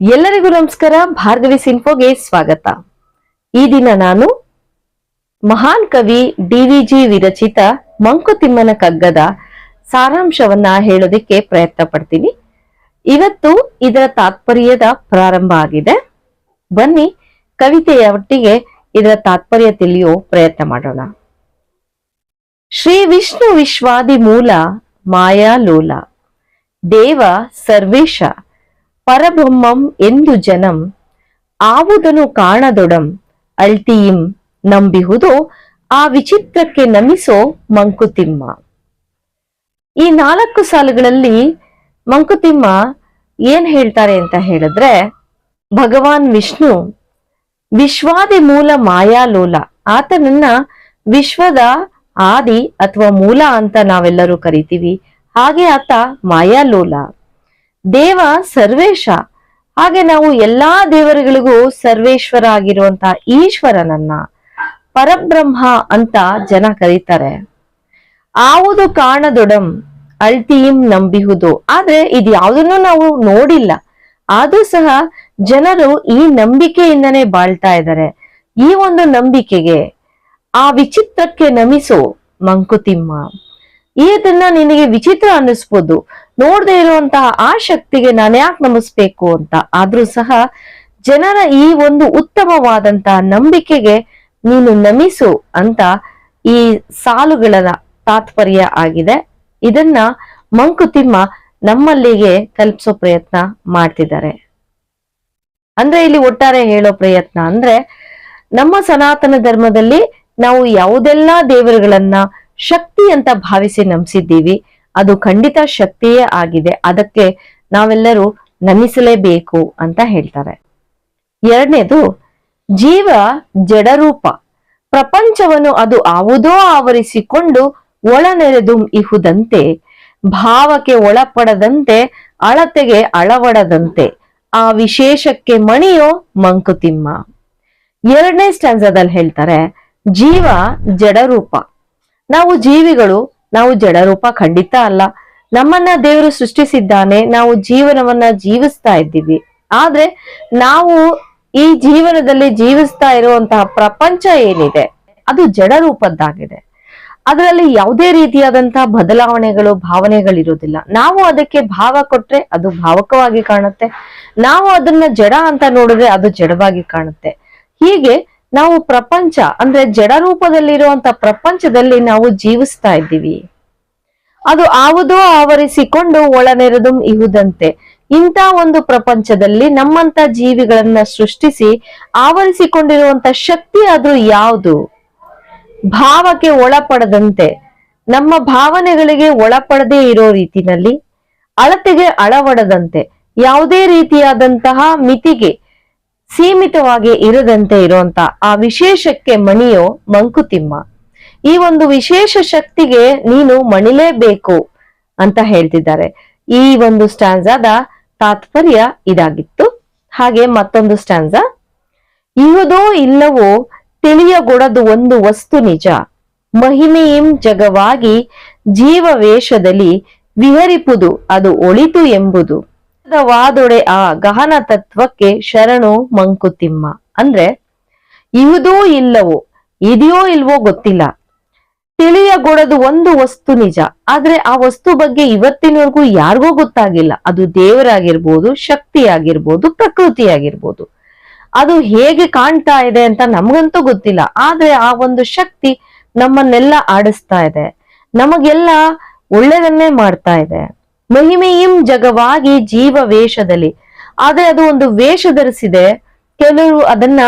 ಎಲ್ಲರಿಗೂ ನಮಸ್ಕಾರ. ಭಾರ್ಗವಿ ಸಿನ್ಫೋಗೆ ಸ್ವಾಗತ. ಈ ದಿನ ನಾನು ಮಹಾನ್ ಕವಿ ಡಿ ವಿ ಜಿ ವಿರಚಿತ ಮಂಕುತಿಮ್ಮನ ಕಗ್ಗದ ಸಾರಾಂಶವನ್ನ ಹೇಳೋದಿಕ್ಕೆ ಪ್ರಯತ್ನ ಪಡ್ತೀನಿ. ಇವತ್ತು ಇದರ ತಾತ್ಪರ್ಯದ ಪ್ರಾರಂಭ ಆಗಿದೆ. ಬನ್ನಿ ಕವಿತೆಯ ಒಟ್ಟಿಗೆ ಇದರ ತಾತ್ಪರ್ಯ ತಿಳಿಯೋ ಪ್ರಯತ್ನ ಮಾಡೋಣ. ಶ್ರೀ ವಿಷ್ಣು ವಿಶ್ವಾದಿ ಮೂಲ ಮಾಯಾ ಲೋಲ, ದೇವ ಸರ್ವೇಶ ಪರಬ್ರಹ್ಮಂ ಎಂದು ಜನಂ. ಆವುದನು ಕಾಣದೊಡಂ. ಅಳ್ತಿಯಿಂ ನಂಬಿಹುದು, ಆ ವಿಚಿತ್ರಕ್ಕೆ ನಮಿಸೋ ಮಂಕುತಿಮ್ಮ. ಈ ನಾಲ್ಕು ಸಾಲುಗಳಲ್ಲಿ ಮಂಕುತಿಮ್ಮ ಏನ್ ಹೇಳ್ತಾರೆ ಅಂತ ಹೇಳಿದ್ರೆ, ಭಗವಾನ್ ವಿಷ್ಣು, ವಿಶ್ವಾದಿ ಮೂಲ ಮಾಯಾಲೋಲ ಆತನನ್ನ ವಿಶ್ವದ ಆದಿ ಅಥವಾ ಮೂಲ ಅಂತ ನಾವೆಲ್ಲರೂ ಕರಿತೀವಿ. ಹಾಗೆ ಆತ ಮಾಯಾಲೋಲ ದೇವ ಸರ್ವೇಶ. ಹಾಗೆ ನಾವು ಎಲ್ಲಾ ದೇವರುಗಳಿಗೂ ಸರ್ವೇಶ್ವರ ಆಗಿರುವಂತ ಈಶ್ವರನನ್ನ ಪರಬ್ರಹ್ಮ ಅಂತ ಜನ ಕರೀತಾರೆ. ಆವುದು ಕಾಣದೊಡಂ ಅಳ್ತಿಯಿಂ ನಂಬಿಹುದು. ಆದ್ರೆ ಇದು ಯಾವುದನ್ನು ನಾವು ನೋಡಿಲ್ಲ. ಆದ್ರೂ ಸಹ ಜನರು ಈ ನಂಬಿಕೆಯಿಂದನೇ ಬಾಳ್ತಾ ಇದ್ದಾರೆ. ಈ ಒಂದು ನಂಬಿಕೆಗೆ ಆ ವಿಚಿತ್ರಕ್ಕೆ ನಮಿಸೋ ಮಂಕುತಿಮ್ಮ. ಇದನ್ನ ನಿನಗೆ ವಿಚಿತ್ರ ಅನ್ನಿಸ್ಬೋದು. ನೋಡದೆ ಇರುವಂತಹ ಆ ಶಕ್ತಿಗೆ ನಾನು ಯಾಕೆ ನಮಿಸ್ಬೇಕು ಅಂತ. ಆದ್ರೂ ಸಹ ಜನರ ಈ ಒಂದು ಉತ್ತಮವಾದಂತಹ ನಂಬಿಕೆಗೆ ನೀನು ನಮಿಸು ಅಂತ ಈ ಸಾಲುಗಳ ತಾತ್ಪರ್ಯ ಆಗಿದೆ. ಇದನ್ನ ಮಂಕುತಿಮ್ಮ ನಮ್ಮಲ್ಲಿಗೆ ತಲುಪಿಸೋ ಪ್ರಯತ್ನ ಮಾಡ್ತಿದ್ದಾರೆ. ಅಂದ್ರೆ ಇಲ್ಲಿ ಒಟ್ಟಾರೆ ಹೇಳೋ ಪ್ರಯತ್ನ ಅಂದ್ರೆ ನಮ್ಮ ಸನಾತನ ಧರ್ಮದಲ್ಲಿ ನಾವು ಯಾವುದೆಲ್ಲ ದೇವರುಗಳನ್ನ ಶಕ್ತಿ ಅಂತ ಭಾವಿಸಿ ನಂಬಿಸಿದ್ದೀವಿ. ಅದು ಖಂಡಿತ ಶಕ್ತಿಯೇ ಆಗಿದೆ. ಅದಕ್ಕೆ ನಾವೆಲ್ಲರೂ ನಮಿಸಲೇಬೇಕು ಅಂತ ಹೇಳ್ತಾರೆ. ಎರಡನೇದು, ಜೀವ ಜಡರೂಪ. ಪ್ರಪಂಚವನ್ನು ಅದು ಯಾವುದೋ ಆವರಿಸಿಕೊಂಡು ಒಳನೆರೆದು ಇಹುದಂತೆ, ಭಾವಕ್ಕೆ ಒಳಪಡದಂತೆ, ಅಳತೆಗೆ ಅಳವಡದಂತೆ, ಆ ವಿಶೇಷಕ್ಕೆ ಮಣಿಯೋ ಮಂಕುತಿಮ್ಮ. ಎರಡನೇ ಸ್ಟ್ಯಾನ್ಸದಲ್ಲಿ ಹೇಳ್ತಾರೆ, ಜೀವ ಜಡರೂಪ. ನಾವು ಜೀವಿಗಳು ನಾವು ಜಡರೂಪ ಖಂಡಿತ ಅಲ್ಲ. ನಮ್ಮನ್ನ ದೇವರು ಸೃಷ್ಟಿಸಿದ್ದಾನೆ, ನಾವು ಜೀವನವನ್ನ ಜೀವಿಸ್ತಾ ಇದ್ದೀವಿ. ಆದ್ರೆ ನಾವು ಈ ಜೀವನದಲ್ಲಿ ಜೀವಿಸ್ತಾ ಇರುವಂತಹ ಪ್ರಪಂಚ ಏನಿದೆ, ಅದು ಜಡರೂಪದ್ದಾಗಿದೆ. ಅದರಲ್ಲಿ ಯಾವುದೇ ರೀತಿಯಾದಂತಹ ಬದಲಾವಣೆಗಳು ಭಾವನೆಗಳಿರೋದಿಲ್ಲ ನಾವು ಅದಕ್ಕೆ ಭಾವ ಕೊಟ್ರೆ ಅದು ಭಾವಕವಾಗಿ ಕಾಣುತ್ತೆ. ನಾವು ಅದನ್ನ ಜಡ ಅಂತ ನೋಡಿದ್ರೆ ಅದು ಜಡವಾಗಿ ಕಾಣುತ್ತೆ. ಹೀಗೆ ನಾವು ಪ್ರಪಂಚ, ಅಂದ್ರೆ ಜಡ ರೂಪದಲ್ಲಿರುವಂತ ಪ್ರಪಂಚದಲ್ಲಿ ನಾವು ಜೀವಿಸ್ತಾ ಇದ್ದೀವಿ. ಅದು ಆವುದೋ ಆವರಿಸಿಕೊಂಡು ಒಳನೆರೆದು ಇಹುದಂತೆ. ಇಂಥ ಒಂದು ಪ್ರಪಂಚದಲ್ಲಿ ನಮ್ಮಂತ ಜೀವಿಗಳನ್ನ ಸೃಷ್ಟಿಸಿ ಆವರಿಸಿಕೊಂಡಿರುವಂತ ಶಕ್ತಿ ಅದು ಯಾವುದು? ಭಾವಕ್ಕೆ ಒಳಪಡದಂತೆ. ನಮ್ಮ ಭಾವನೆಗಳಿಗೆ ಒಳಪಡದೇ ಇರೋ ರೀತಿನಲ್ಲಿ, ಅಳತೆಗೆ ಅಳವಡದಂತೆ. ಯಾವುದೇ ರೀತಿಯಾದಂತಹ ಮಿತಿಗೆ ಸೀಮಿತವಾಗಿ ಇರದಂತೆ ಇರುವಂತ ಆ ವಿಶೇಷಕ್ಕೆ ಮಣಿಯೋ ಮಂಕುತಿಮ್ಮ. ಈ ಒಂದು ವಿಶೇಷ ಶಕ್ತಿಗೆ ನೀನು ಮಣಿಲೇಬೇಕು ಅಂತ ಹೇಳ್ತಿದ್ದಾರೆ. ಈ ಒಂದು ಸ್ಟ್ಯಾನ್ಸಾದ ತಾತ್ಪರ್ಯ ಇದಾಗಿತ್ತು. ಹಾಗೆ ಮತ್ತೊಂದು ಸ್ಟ್ಯಾನ್ಸ. ಇಹುದೋ ಇಲ್ಲವೋ ತಿಳಿಯಗೊಡದು ಒಂದು ವಸ್ತು ನಿಜ. ಮಹಿಮೆಯಿಂ ಜಗವಾಗಿ ಜೀವ ವೇಷದಲ್ಲಿ ವಿಹರಿಪುದು ಅದು ಒಳಿತು ಎಂಬುದು. ವಾದೊಡೆ ಆ ಗಹನ ತತ್ವಕ್ಕೆ ಶರಣು ಮಂಕುತಿಮ್ಮ. ಅಂದ್ರೆ, ಇಹುದೋ ಇಲ್ಲವೋ, ಇದೆಯೋ ಇಲ್ವೋ ಗೊತ್ತಿಲ್ಲ. ತಿಳಿಯಗೊಡದು ಒಂದು ವಸ್ತು ನಿಜ. ಆದ್ರೆ ಆ ವಸ್ತು ಬಗ್ಗೆ ಇವತ್ತಿನವರೆಗೂ ಯಾರಿಗೂ ಗೊತ್ತಾಗಿಲ್ಲ. ಅದು ದೇವರಾಗಿರ್ಬೋದು ಶಕ್ತಿ ಆಗಿರ್ಬೋದು ಪ್ರಕೃತಿ ಆಗಿರ್ಬೋದು ಅದು ಹೇಗೆ ಕಾಣ್ತಾ ಇದೆ ಅಂತ ನಮಗಂತೂ ಗೊತ್ತಿಲ್ಲ. ಆದ್ರೆ ಆ ಒಂದು ಶಕ್ತಿ ನಮ್ಮನ್ನೆಲ್ಲ ಆಡಿಸ್ತಾ ಇದೆ. ನಮಗೆಲ್ಲ ಒಳ್ಳೇದನ್ನೇ ಮಾಡ್ತಾ ಇದೆ. ಮಹಿಮೆಯಿಂ ಜಗವಾಗಿ ಜೀವ ವೇಷದಲ್ಲಿ. ಆದ್ರೆ ಅದು ಒಂದು ವೇಷ ಧರಿಸಿದೆ. ಕೆಲವರು ಅದನ್ನ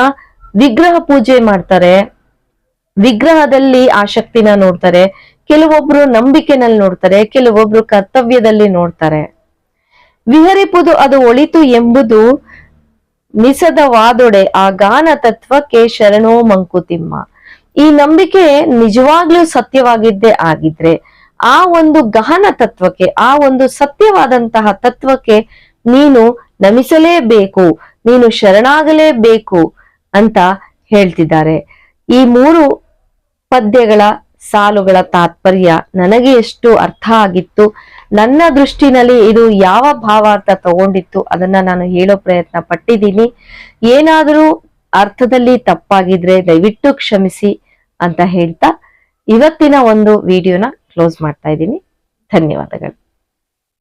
ವಿಗ್ರಹ ಪೂಜೆ ಮಾಡ್ತಾರೆ. ವಿಗ್ರಹದಲ್ಲಿ ಆ ಶಕ್ತಿನ ನೋಡ್ತಾರೆ. ಕೆಲವೊಬ್ರು ನಂಬಿಕೆನಲ್ಲಿ ನೋಡ್ತಾರೆ. ಕೆಲವೊಬ್ರು ಕರ್ತವ್ಯದಲ್ಲಿ ನೋಡ್ತಾರೆ. ವಿಹರಿಪುದು ಅದು ಒಳಿತು ಎಂಬುದು ನಿಸದ ವಾದೊಡೆ ಆ ಗಾನ ತತ್ವಕ್ಕೆ ಶರಣೋ ಮಂಕುತಿಮ್ಮ. ಈ ನಂಬಿಕೆ ನಿಜವಾಗ್ಲೂ ಸತ್ಯವಾಗಿದ್ದೇ ಆಗಿದ್ರೆ ಆ ಒಂದು ಗಹನ ತತ್ವಕ್ಕೆ, ಆ ಒಂದು ಸತ್ಯವಾದಂತಹ ತತ್ವಕ್ಕೆ ನೀನು ನಮಿಸಲೇಬೇಕು, ನೀನು ಶರಣಾಗಲೇಬೇಕು ಅಂತ ಹೇಳ್ತಿದ್ದಾರೆ. ಈ ಮೂರು ಪದ್ಯಗಳ ಸಾಲುಗಳ ತಾತ್ಪರ್ಯ ನನಗೆ ಎಷ್ಟು ಅರ್ಥ ಆಗಿತ್ತು, ನನ್ನ ದೃಷ್ಟಿನಲ್ಲಿ ಇದು ಯಾವ ಭಾವಾರ್ಥ ತಗೊಂಡಿತ್ತು, ಅದನ್ನ ನಾನು ಹೇಳೋ ಪ್ರಯತ್ನ ಪಟ್ಟಿದ್ದೀನಿ. ಏನಾದರೂ ಅರ್ಥದಲ್ಲಿ ತಪ್ಪಾಗಿದ್ರೆ ದಯವಿಟ್ಟು ಕ್ಷಮಿಸಿ ಅಂತ ಹೇಳ್ತಾ ಇವತ್ತಿನ ಒಂದು ವಿಡಿಯೋನ ಕ್ಲೋಸ್ ಮಾಡ್ತಾ ಇದ್ದೀನಿ. ಧನ್ಯವಾದಗಳು.